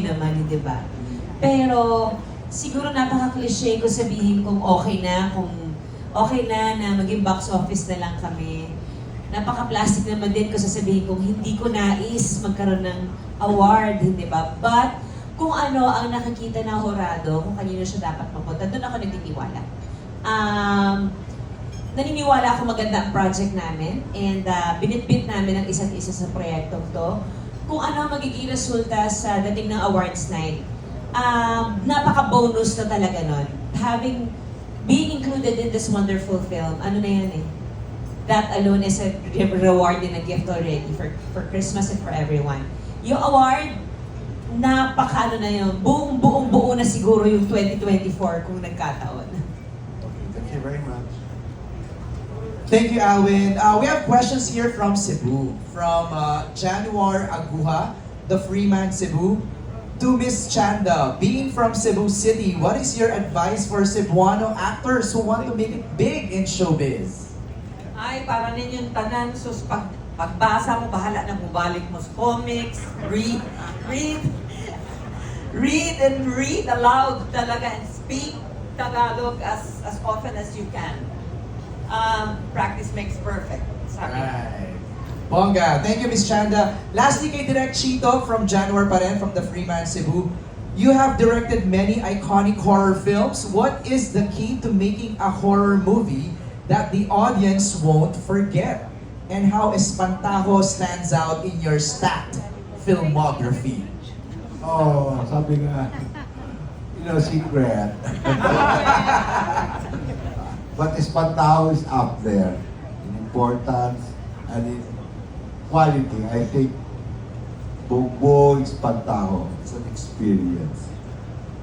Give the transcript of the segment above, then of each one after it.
Naman, di ba? Pero, siguro napaka-cliche ko sabihin kung okay na, kung okay na na maging box office na lang kami. Napaka-plastic naman din ko sasabihin kung hindi ko nais magkaroon ng award, hindi ba? But, kung ano ang nakikita na horado, kung kanino siya dapat mapunta, doon ako nagtitiwala. Um, naniniwala ako maganda ang project namin and uh, binitbit namin ang isa't isa sa proyektong to. Kung ano ang magiging resulta sa dating ng awards night, um, napaka-bonus na talaga nun. Having, being included in this wonderful film, ano na yan eh, that alone is a re- reward and a gift already for, for Christmas and for everyone. Yung award, napaka ano na yun, buong buong buo na siguro yung 2024 kung nagkataon. Okay, thank you very much. Thank you, Alwin. Uh, we have questions here from Cebu. From uh, Januar Aguha, the Freeman Cebu. To Miss Chanda, being from Cebu City, what is your advice for Cebuano actors who want to make it big in showbiz? Ay, para ninyong tanan, sus, pag, pagbasa mo, bahala na bumalik mo sa comics, read, read, read and read aloud talaga and speak Tagalog as as often as you can. Um, practice makes perfect. Sabi. Right. Bongga. Thank you, Miss Chanda. Lastly, kay Direct Chito from Januar pa rin, from the Freeman Cebu. You have directed many iconic horror films. What is the key to making a horror movie that the audience won't forget? And how Espantajo stands out in your stacked filmography? Oh, sabi nga, you know, secret. But Espantajo is up there in importance and in quality. I think Bobo Espantajo is an experience.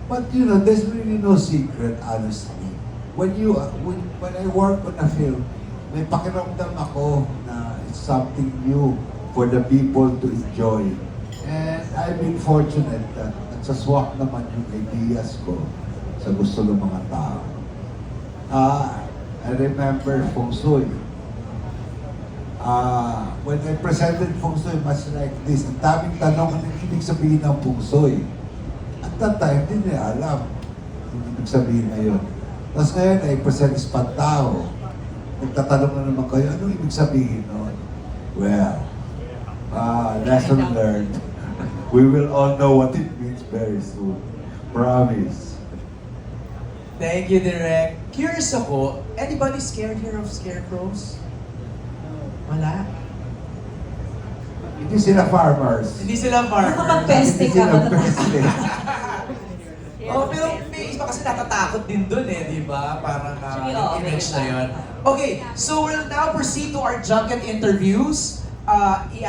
But you know, there's really no secret, honestly. When you, when, when I work on a film, may pakiramdam ako na it's something new for the people to enjoy. And I've been fortunate that nagsaswak naman yung ideas ko sa gusto ng mga tao. Ah, I remember Feng Shui. Ah, when I presented Feng Shui, much like this, ang daming tanong, ano yung ibig sabihin ng Feng Shui? At that time, hindi nila alam yung ibig sabihin na yun. Tapos ngayon, ay present espantao. Nagtatanong na naman kayo, ano ibig sabihin nun? Well, ah, lesson learned. We will all know what it means very soon. Promise. Thank you, Direct. Curious ako, anybody scared here of scarecrows? Wala. Hindi sila farmers. Hindi sila farmers. Nakapag-peste Hindi ka sila peste. Oh, pero may iba kasi natatakot din dun eh, di ba? Parang uh, Actually, oo, may image na yun. Okay, so we'll now proceed to our junket interviews. Uh, i